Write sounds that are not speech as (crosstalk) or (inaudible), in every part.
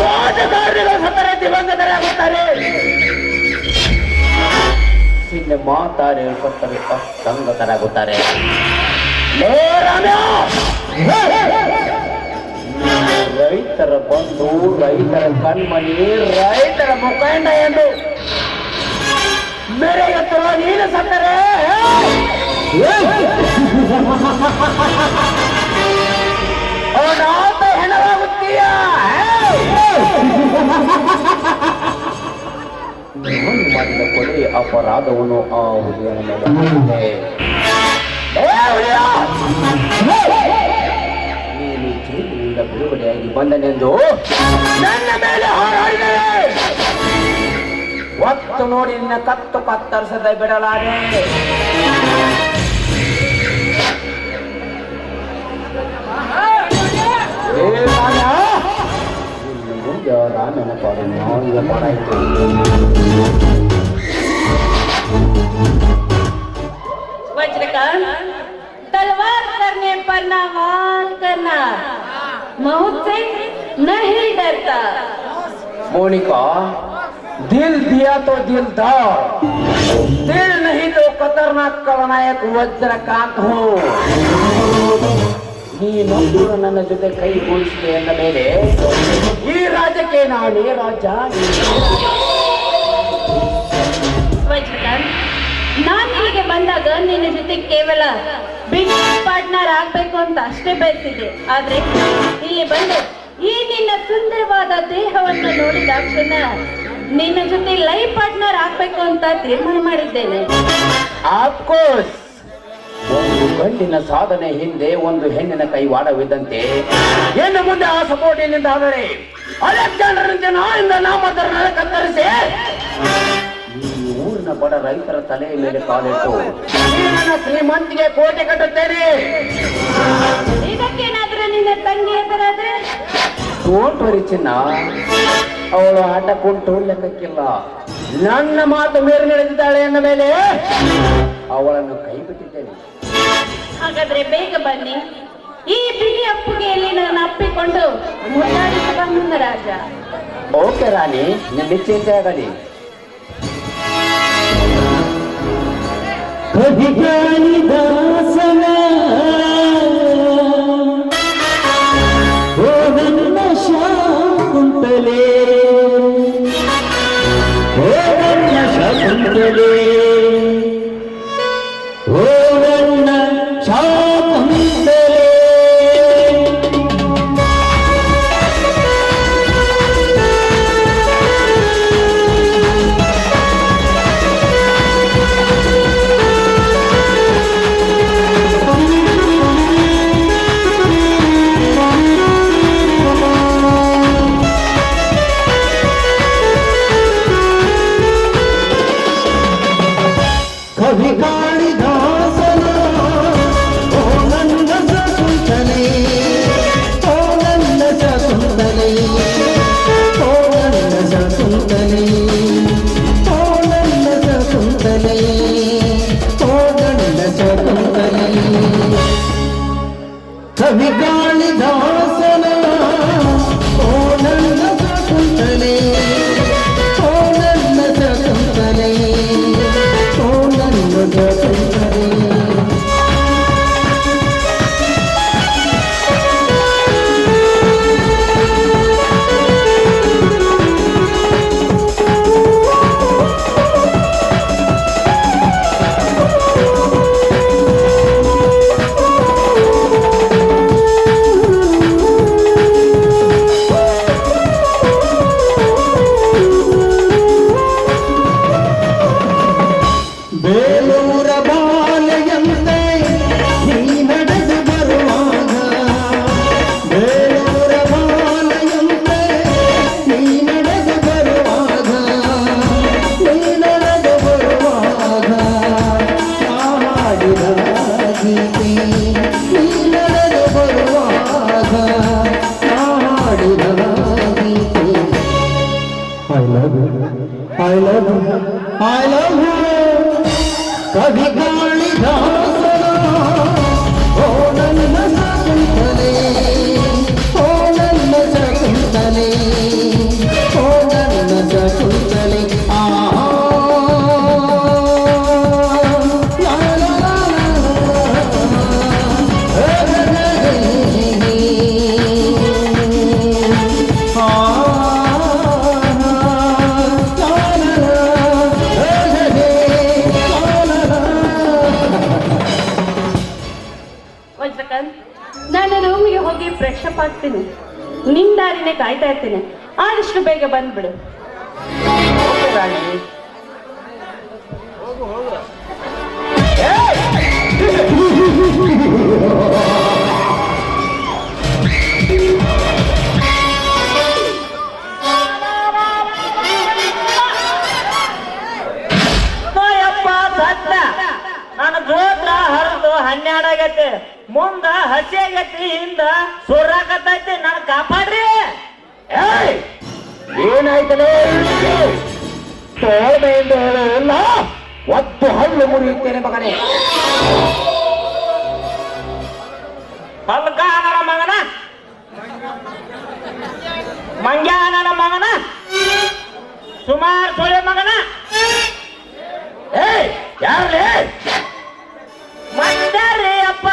ರಾಜಕಾರಣಿಗಳು ಸತ್ತರೆ ದಿವಂಗತರಾಗುತ್ತಾರೆ ಸತ್ತರೆ. ಅಸ್ತಂಗತರಾಗುತ್ತಾರೆ ಲೇ ರಾಮ್ಯ! ರೈತರ ಬಂಧು, ರೈತರ ಕಣ್ಮಣಿ, ರೈತರ ಮುಖಂಡ ಎಂದು ಮೆರೆಯುತ್ತಿರುವ ನೀನು ಸತ್ತರೆ. ಅನಾಥ ಹೆಣರಾಗುತ್ತೀಯ ಮಾಡಿದ ಕೊಲೆ ಅಪರಾಧವನ್ನು ಆ ಹುಲಿಯ! ನೀನು ಜೈಲಿನಿಂದ ಬಿಡುಗಡೆಯಾಗಿ ಬಂದನೆಂದು ನನ್ನ ಮೇಲೆ ಹಾರಾಡಿದರೆ ಒತ್ತು ನೋಡಿ ನಿನ್ನ ಕತ್ತು ಕತ್ತರಿಸದೆ ಬಿಡಲಾರೆ நான் तलवार करने पर ना वार करना। मौत से नहीं डरता। मोनिका, दिल दिया तो दिल था दिल नहीं तो खतरनाक करना एक वज्रकांत हो। ನೀನೊಂದು ನನ್ನ ಜೊತೆ ಕೈ ಕೂಡಿಸಿದೆ ಅಂದ ಮೇಲೆ ಈ ರಾಜ್ಯಕ್ಕೆ ನಾನೇ ರಾಜ. ನಾನು ಇಲ್ಲಿಗೆ ಬಂದಾಗ ನಿನ್ನ ಜೊತೆ ಕೇವಲ ಬಿಸ್ನೆಸ್ ಪಾರ್ಟ್ನರ್ ಆಗ್ಬೇಕು ಅಂತ ಅಷ್ಟೇ ಬಯಸಿದೆ. ಆದ್ರೆ ಇಲ್ಲಿ ಬಂದು ಈ ನಿನ್ನ ಸುಂದರವಾದ ದೇಹವನ್ನು ನೋಡಿದ ಕ್ಷಣ ನಿನ್ನ ಜೊತೆ ಲೈಫ್ ಪಾರ್ಟ್ನರ್ ಆಗ್ಬೇಕು ಅಂತ ತೀರ್ಮಾನ ಮಾಡಿದ್ದೇನೆ. ಆಫ್ಕೋರ್ಸ್ ಗಂಡಿನ ಸಾಧನೆ ಹಿಂದೆ ಒಂದು ಹೆಣ್ಣಿನ ಕೈವಾಡವಿದ್ದಂತೆ ಏನು ಮುಂದೆ ಆ ಸಪೋರ್ಟ್ ಏನಿಂದ ಆದರೆ ನಾಯಿಂದ ನಾಮಧರನ ಕತ್ತರಿಸಿ ಈ ಊರಿನ ಬಡ ರೈತರ ತಲೆಯ ಮೇಲೆ ಕಾಲಿಟ್ಟು ನನ್ನ ಶ್ರೀಮಂತಿಗೆ ಕೋಟೆ ಕಟ್ಟುತ್ತೇನೆ. ಇದಕ್ಕೇನಾದ್ರೆ ನಿನ್ನ ತಂಗಿ ಹೆಸರಾದ್ರೆ ಡೋಂಟ್ ವರಿ ಚಿನ್ನ. ಅವಳು ಆಟ ಕುಂಟು ಲೆಕ್ಕಕ್ಕಿಲ್ಲ ನನ್ನ ಮಾತು ಮೇರೆ ನಡೆದಿದ್ದಾಳೆ ಎಂದ ಮೇಲೆ ಅವಳನ್ನು ಕೈ ಬಿಟ್ಟಿದ್ದೇನೆ. ಹಾಗಾದ್ರೆ ಬೇಗ ಬನ್ನಿ ಈ ಬಿಳಿ ಅಪ್ಪುಗೆಯಲ್ಲಿ ನಾನು ಅಪ್ಪಿಕೊಂಡು ಮುದ್ದಾಡಿಸುವ ಮುನ್ನ ರಾಜ ಓಕೆ ರಾಣಿ ನಿನ್ನ ನಿಶ್ಚಿಂತೆ ಆಗಲಿ ದಾಸನ ಓ ನನ್ನ ಶಾಕುಂತಲೆ ಓ ನನ್ನ ಶಾಕುಂತಲೆ Tell ಫ್ರೆಶ್ ಅಪ್ ಆಗ್ತೀನಿ ನಿನ್ ದಾರಿನೇ ಕಾಯ್ತಾ ಇರ್ತೀನಿ ಆದಷ್ಟು ಬೇಗ ಬಂದ್ಬಿಡು ಹನ್ನೆರಡಾಗತ್ತೆ ಹರಿದು ಹನ್ನೆರಡು ಆಗೈತಿ ಮುಂದ ಹಸಿ ಆಗೈತಿ ಹಿಂದ ಸುರಾಕತ್ತೈತಿ ನನ್ ಕಾಪಾಡ್ರಿ. ಏಯ್! ಏನಾಯ್ತಲೇ? ತೋಳ್ಮೆಯಿಂದ ಹೇಳಲ್ಲ ಒತ್ತು ಹಳ್ಳು ಮುರಿಯುತ್ತೇನೆ ಮಗನೇ. ಹಲ್ಕ ನನ್ನ ಮಗನ? ಮಂಗ್ಯ ನನ್ನ ಮಗನ? ಸುಮಾರು ಸೊಳೆ ಮಗನ? ಏಯ್ ಯಾರಲೇ? ಮತ್ತಾರ್ರಿ ಅಪ್ಪ.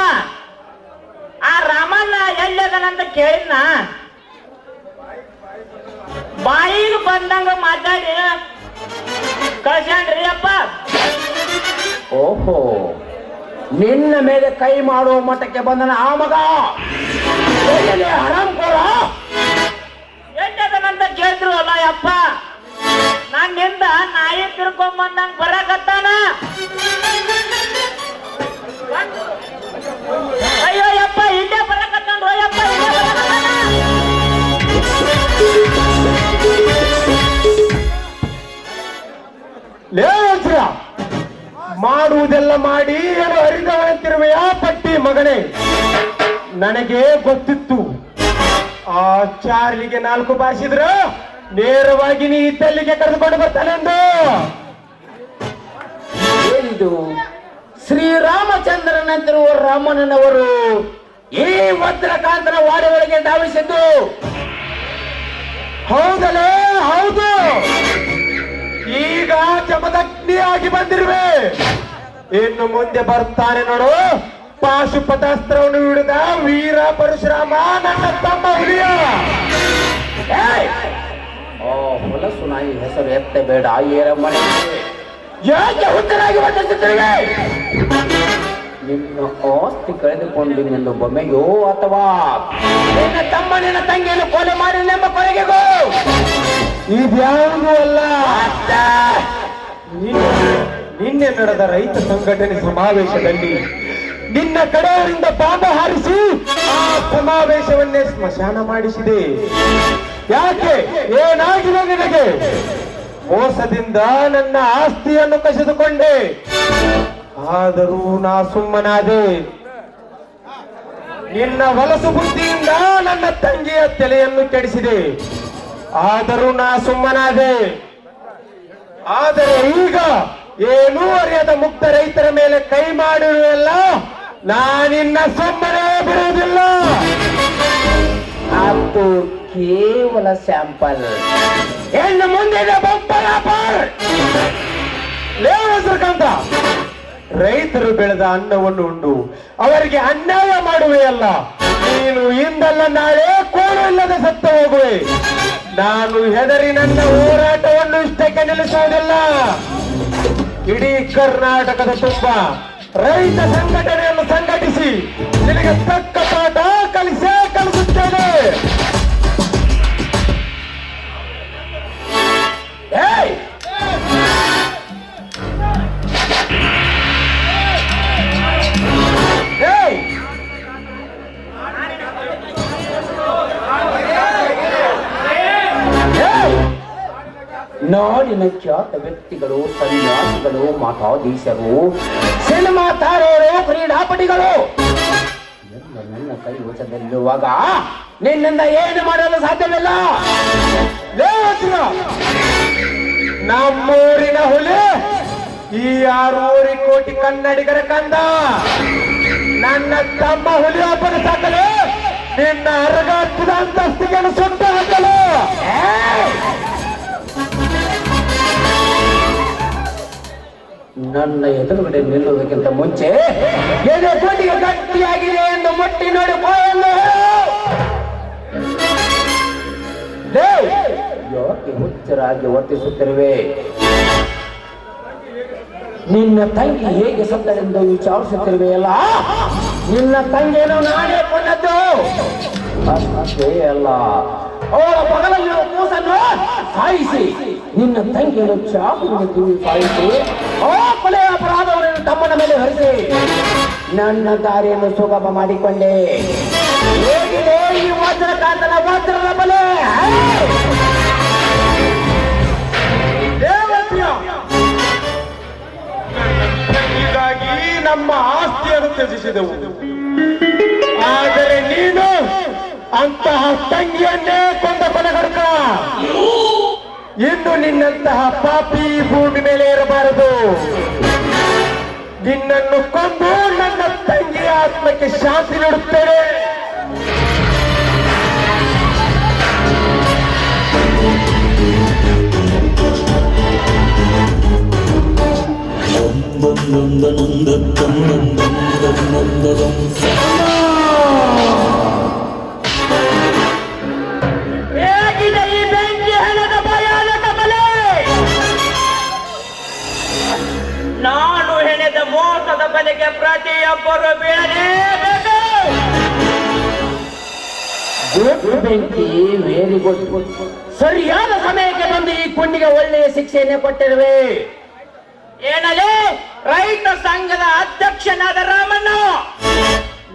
ಆ ರಾಮಣ್ಣ ಎಲ್ಲದನಂತ ಕೇಳಿದ್ನ? ಬಾಯಿಗೆ ಬಂದಂಗ ಮಾತಾಡಿ. ಕಳ್ಸ್ಯಾನ್ರಿ ಅಪ್ಪ. ಓಹೋ ನಿನ್ನ ಮೇಲೆ ಕೈ ಮಾಡುವ ಮಟ್ಟಕ್ಕೆ ಬಂದನ ಆ ಮಗ? ಹರಂ ಹರಾಮ್ ಕೋರ ಎಷ್ಟದನಂತ ಕೇಳಿದ್ರು ಅಲ್ಲ ಯಪ್ಪ ನನ್ನಿಂದ ನಾಯಿ ತಿರ್ಕೊಂಬಂದಂಗ ಬರಕತ್ತಾನ? ಅಯ್ಯೋ ಇಲ್ಲೇ ಇಲ್ಲೇ ಲೇ ಮಾಡುವುದೆಲ್ಲ ಮಾಡಿ ಏನು ಹರಿದವಂತಿರುವೆಯ ಪಟ್ಟಿ ಮಗನೇ? ನನಗೆ ಗೊತ್ತಿತ್ತು. ಆ ಚಾರ್ಲಿಗೆ ನಾಲ್ಕು ಬಾರಿಸಿದ್ರ. ನೇರವಾಗಿ ನೀ ಇದ್ದಲ್ಲಿಗೆ ಕರೆದುಕೊಂಡು ಬರ್ತಾನೆಂದು. ಏನಿದು ಶ್ರೀರಾಮಚಂದ್ರನಂತಿರುವ ರಾಮನವರು ಈ ವಜ್ರಕಾಂತನ ವಾರ್ಯಗಳಿಗೆ ಧಾವಿಸಿದ್ದು. ಹೌದಲೇ ಹೌದು. ಈಗ ಚಮದಗ್ನಿಯಾಗಿ ಬಂದಿರುವೆ. ಇನ್ನು ಮುಂದೆ ಬರ್ತಾನೆ ನೋಡು. ಪಾಶುಪತಾಸ್ತ್ರವನ್ನು ಹಿಡಿದ ವೀರ ಪರಶುರಾಮ ನನ್ನ ತಮ್ಮ ಹುಲಿಯ. ಹೊಲಸು ನಾಯಿ ಹೆಸರು ಎತ್ತ ಬೇಡ ಏರಮ್ಮನೆ. ಯಾಕೆ ಹುಚ್ಚರಾಗಿ ವರ್ತಿಸುತ್ತಿರುವೆ ನಿನ್ನ ಆಸ್ತಿ ಕಳೆದುಕೊಂಡು ನಿನ್ನ ಬೊಮ್ಮೆಗೋ ಅಥವಾ ನಿನ್ನ ತಮ್ಮ ನಿನ್ನ ತಂಗಿಯನ್ನು ಕೊಲೆ ಮಾಡಿ ನಿಮ್ಮ ಕೊಲೆಗೆಗೋ ಇದ್ಯಾವುದೂ ಅಲ್ಲ. ನಿನ್ನೆ ನಿನ್ನೆ ನಡೆದ ರೈತ ಸಂಘಟನೆ ಸಮಾವೇಶದಲ್ಲಿ ನಿನ್ನ ಕಡೆಯವರಿಂದ ಬಾಂಬ ಹಾರಿಸಿ ಆ ಸಮಾವೇಶವನ್ನೇ ಸ್ಮಶಾನ ಮಾಡಿಸಿದೆ. ಯಾಕೆ? ಏನಾಗಿದೆ ನಿನಗೆ? ಮೋಸದಿಂದ ನನ್ನ ಆಸ್ತಿಯನ್ನು ಕಸಿದುಕೊಂಡೆ. ಆದರೂ ನಾ ಸುಮ್ಮನಾದೆ. ನಿನ್ನ ಹೊಲಸು ಬುದ್ಧಿಯಿಂದ ನನ್ನ ತಂಗಿಯ ತಲೆಯನ್ನು ಕೆಡಿಸಿದೆ. ಆದರೂ ನಾ ಸುಮ್ಮನಾದೆ. ಆದರೆ ಈಗ ಏನೂ ಅರಿಯದ ಮುಕ್ತ ರೈತರ ಮೇಲೆ ಕೈ ಮಾಡಿರುವೆಲ್ಲ ನಾನಿನ್ನ ಸುಮ್ಮನೇ ಬಿಡುವುದಿಲ್ಲ. ಅದು ಕೇವಲ ಸ್ಯಾಂಪಲ್. ಹೆಣ್ಣು ಮುಂದಿನ ಬಂಪರ್ ಆಫರ್ ಲೇ ವಜ್ರಕಾಂತ ರೈತರು ಬೆಳೆದ ಅನ್ನವನ್ನು ಉಂಡು. ಅವರಿಗೆ ಅನ್ಯಾಯ ಮಾಡುವೆಯಲ್ಲ ನೀನು ಇಂದಲ್ಲ ನಾಳೆ ಕೋರು ಇಲ್ಲದೆ ಸತ್ತು ಹೋಗುವೆ. ನಾನು ಹೆದರಿ ನನ್ನ ಹೋರಾಟವನ್ನು ಇಷ್ಟಕ್ಕೆ ನಿಲ್ಲಿಸುವುದಿಲ್ಲ. ಇಡೀ ಕರ್ನಾಟಕದ ತುಂಬ ರೈತ ಸಂಘಟನೆಯನ್ನು ಸಂಘಟಿಸಿ ನಿನಗೆ ತಕ್ಕ ಪಾಠ ಕಲಿಸೇ ಕಲಿಸುತ್ತೇನೆ. ನಾಡಿನ ಖ್ಯಾತ ವ್ಯಕ್ತಿಗಳು ಸನ್ಯಾಸಿಗಳು, ಮಠಾಧೀಶರು, ಸಿನಿಮಾ ತಾರೆಯರು, ಕ್ರೀಡಾಪಟಿಗಳು! ಎಲ್ಲ ನನ್ನ ಕೈ ವಶದಲ್ಲಿರುವಾಗ ನಿನ್ನಿಂದ ಏನು ಮಾಡಲು ಸಾಧ್ಯವಿಲ್ಲ? ನಮ್ಮೂರಿನ ಹುಲಿ ಈ ಆರೂರಿ ಕೋಟಿ ಕನ್ನಡಿಗರ ಕಂದ! ನನ್ನ ತಮ್ಮ ಹುಲಿ ಒಬ್ಬರು ಸಾಕಲು, ನಿನ್ನ ಅರಗಾಟದ ಅಂತಸ್ತಿಗೆ ಸುಟ್ಟು ಹಾಕಲು! ನನ್ನ ಎದುರುಗಡೆ ನಿಲ್ಲುವುದಕ್ಕಿಂತ ಮುಂಚೆ ಎದೆ ಕೋಟಿಗೆ ಗಟ್ಟಿಯಾಗಿದೆ ಎಂದು ಮುಟ್ಟಿ ನೋಡಿ ಯಾಕೆ ಹುಚ್ಚರಾಗಿ ವರ್ತಿಸುತ್ತಿರುವೆ? ನಿನ್ನ ತಂಗಿ ಹೇಗೆ ಸತ್ತರೆಂದು ವಿಚಾರಿಸುತ್ತಿರುವೆಯಲ್ಲ? ನಿನ್ನ ತಂಗಿಯನ್ನು ನಾನೇ ಕೊಂಡದ್ದು ಅಷ್ಟೇ ಅಲ್ಲ ಅವಳ ಬಗಲಲ್ಲಿರುವ ಕೂಸನ್ನು ಸಾಯಿಸಿ. ನಿನ್ನ ತಂಗಿಯನ್ನು ಚಾಕುವಿನ ಕಿವಿ ಸಾಯಿಸಿ. ಓ ಕೊಲೆಯ ಅಪರಾಧವನ್ನು ತಮ್ಮನ ಮೇಲೆ ಹರಿಸಿ. ನನ್ನ ದಾರಿಯನ್ನು ಸುಗಮ ಮಾಡಿಕೊಂಡೆ. ಹೇಗಿದೆ ಈ ವಜ್ರಕಾಂತನ ವಜ್ರದ ಬಲೆ? ನಮ್ಮ ಆಸ್ತಿಯನ್ನು ತ್ಯಜಿಸಿದೆವು. ಅಂತಹ ತಂಗಿಯನ್ನೇ ಕೊಂದ ಕೊನೆಗಡ್ಕ ಇನ್ನು ನಿನ್ನಂತಹ ಪಾಪಿ ಭೂಮಿ ಮೇಲೆ ಇರಬಾರದು ನಿನ್ನನ್ನು ಕೊಂದು ನನ್ನ ತಂಗಿಯ ಆತ್ಮಕ್ಕೆ ಶಾಂತಿ ನೀಡುತ್ತೇನೆ. ಹೇಗಿದೆ ಬಲೆಗೆ ಪ್ರತಿಯೊಬ್ಬರು ಬೀಳಲೇಬೇಕು ಬೆಂಕಿ ವೆರಿ ಗುಡ್ ಸರಿಯಾದ ಸಮಯಕ್ಕೆ ಬಂದು ಈ ಕುಂಡಿಗೆ ಒಳ್ಳೆಯ ಶಿಕ್ಷೆಯನ್ನೇ ಕೊಟ್ಟಿರುವೆ. ಏನಲೇ ರೈತ ಸಂಘದ ಅಧ್ಯಕ್ಷನಾದ ರಾಮಣ್ಣ.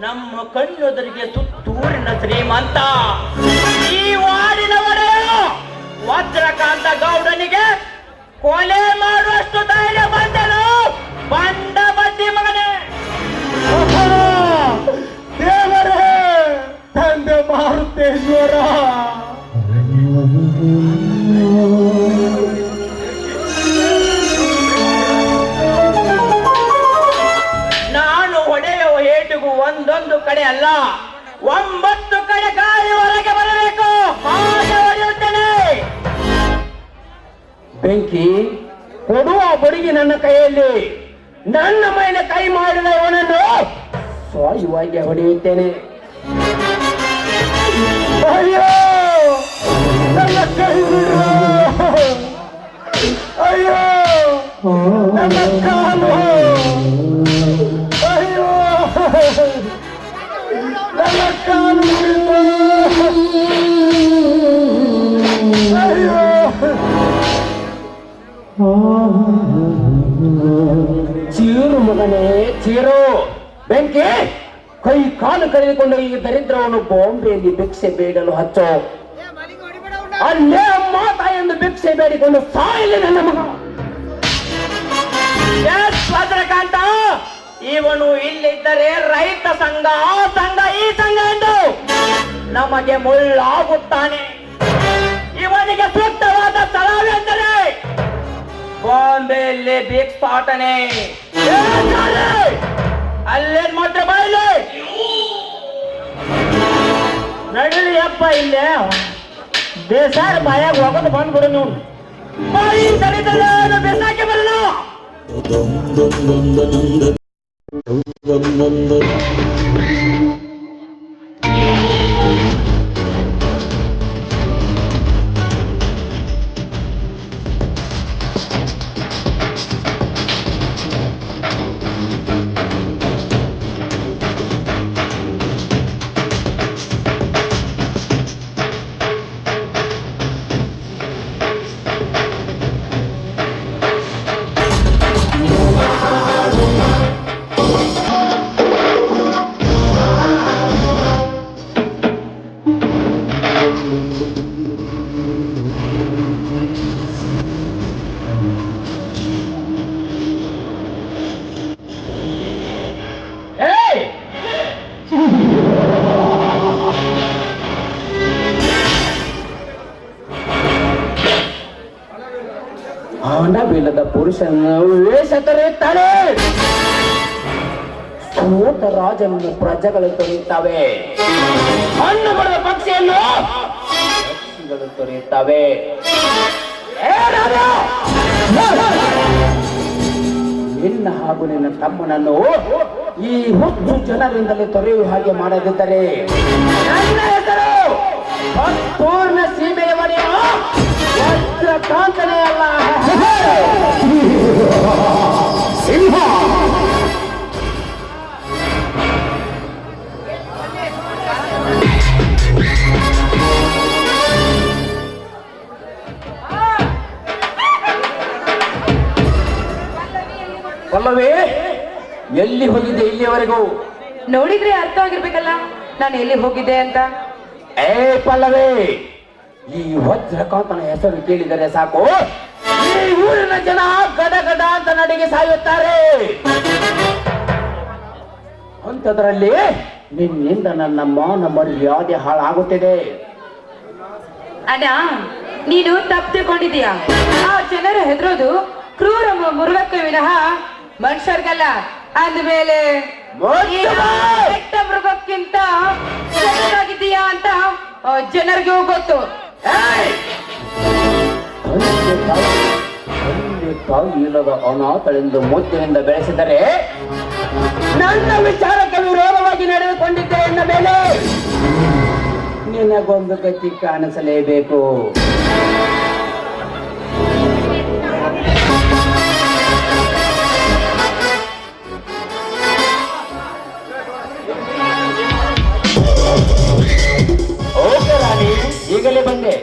ನಮ್ಮ ಕಣ್ಣುದರಿಗೆ ಸುತ್ತೂರಿನ ಶ್ರೀಮಂತ. ಈ ವಾರಿನವರು ವಜ್ರಕಾಂತ ಗೌಡನಿಗೆ ಕೊಲೆ ಮಾಡುವಷ್ಟು ಧೈರ್ಯ ಬಂದನು? ಬಂಡ (laughs) ನಾನು ಹೊಡೆಯುವ ಏಟಿಗೂ ಒಂದೊಂದು ಕಡೆ ಅಲ್ಲ, ಒಂಬತ್ತು ಕಡೆ ಗಾಳಿ ಹೊರಗೆ ಬರಬೇಕು. ಹೊಡೆಯುತ್ತೇನೆ ಬೆಂಕಿ, ಕೊಡುವ ಬಡಿಗೆ ನನ್ನ ಕೈಯಲ್ಲಿ. ನನ್ನ ಮೇಲೆ ಕೈ ಮಾಡಿದ ಇವನನ್ನು ಸ್ವಾಯುವಾಗಿ ಹೊಡೆಯುತ್ತೇನೆ. ಅಯ್ಯೋ ನನ್ನ ಕೈ ಬಿಡು. ಕೈ ಕಾಲು ಕಳೆದುಕೊಂಡ ಈ ದರಿದ್ರವನ್ನು ಬಾಂಬೆಯಲ್ಲಿ ಭಿಕ್ಷೆ ಬೇಡಲು ಹಚ್ಚೋ. ಅಲ್ಲೇ ಅಮ್ಮ ಎಂದು ಭಿಕ್ಷೆ ಬೇಡಿಕೊಂಡು ಸಾಯಿಲ್ಲ ನನ್ನ ಮಗ. ಇವನು ಇಲ್ಲಿದ್ದರೆ ರೈತ ಸಂಘ, ಆ ಸಂಘ, ಈ ಸಂಘ ಎಂದು ನಮಗೆ ಮುಳ್ಳಾಗುತ್ತಾನೆ. ಇವನಿಗೆ ಸೂಕ್ತವಾದ ಸ್ಥಳವೆಂದರೆ ಬಾಂಬೆಯಲ್ಲಿ ಭಿಕ್ಷಾಟನೆ. ಅಲ್ಲೇನ್ ಮಾತ್ರ ಬಾಯಿಲೆ? ನಡೀಲಿ ಅಪ್ಪ ಇಲ್ಲೇ. ಬೇಸಾರ ಬಾಯಾಗ ಹೋಗೋದು ಬಂದ್ಬಿಡು ನೋಡು. ಬಾಯಿ ತಡಿತಲ್ಲ ಬೇಸಾಕೆ ಬರಲ್ಲ. ಏಯ್! ರಾಜನನ್ನು ಪ್ರಜೆಗಳು ತೊರೆಯುತ್ತವೆ. ಹಣ್ಣು ಬಡದ ಪಕ್ಷಿಯನ್ನು ಪಕ್ಷಿಗಳು ತೊರೆಯುತ್ತವೆ! ನಿನ್ನ ಹಾಗೂ ನಿನ್ನ ತಮ್ಮನನ್ನು ಈ ಹುಚ್ಚು ಜನರಿಂದಲೇ ತೊರೆಯುವ ಹಾಗೆ ಮಾಡದಿದ್ದರೆ ನನ್ನ ಹೆಸರು ಪೂರ್ಣ ಸೀಮೆಯವನೆಯ ವಜ್ರಕಾಂತನೇ ಅಲ್ಲ. ಸಿಂಹ! ಎಲ್ಲಿ ಹೋಗಿದ್ದೆ ಇಲ್ಲಿಯವರೆಗೂ? ನೋಡಿದ್ರೆ ಅರ್ಥ ಆಗಿರ್ಬೇಕಲ್ಲ ನಾನು ಎಲ್ಲಿ ಹೋಗಿದ್ದೆ ಅಂತ? ಏ ಪಲ್ಲವೇ ಈ ವಜ್ರಕಾಂತನ ಹೆಸರು ಕೇಳಿದರೆ ಸಾಕು. ಈ ಊರಿನ ಜನ ಗಡ ಗಡ ಅಂತ ನಡೆಗೆ ಸಾಯುತ್ತಾರೆ. ಅಂಥದ್ರಲ್ಲಿ ನಿನ್ನಿಂದ ನನ್ನ ಮಾನ ಮರ್ಯಾದೆ ಹಾಳಾಗುತ್ತಿದೆ. ಅಣ್ಣ ನೀನು ತಪ್ಪಿಕೊಂಡಿದೀಯ ಆ ಜನರು ಹೆದರೋದು ಕ್ರೂರ ಮುರುಳಕ್ಕೆ ಮೃಗಕ್ಕೆ ವಿನಃ ಮನುಷ್ಯರ್ಗಲ್ಲ ಅಂದ್ಮೇಲೆ ಮೇಲೆ ಕೆಟ್ಟ ಮೃಗಕ್ಕಿಂತ ಕೆಟ್ಟದಾಗಿದ್ದೀಯಾ ಅಂತ ಜನರಿಗೂ ಗೊತ್ತು. ತಾಯಿ ಇಲ್ಲದ ಅನಾಥಳೆಂದು ಮುದ್ದಿನಿಂದ ಬೆಳೆಸಿದರೆ ನನ್ನ ವಿಚಾರಕ್ಕೆ ವಿರೋಧವಾಗಿ ನಡೆದುಕೊಂಡಿದ್ದೆ ಎನ್ನ ಮೇಲೆ ನಿನಗೊಂದು ಗತಿ ಕಾಣಿಸಲೇಬೇಕು. ಬಂದೆ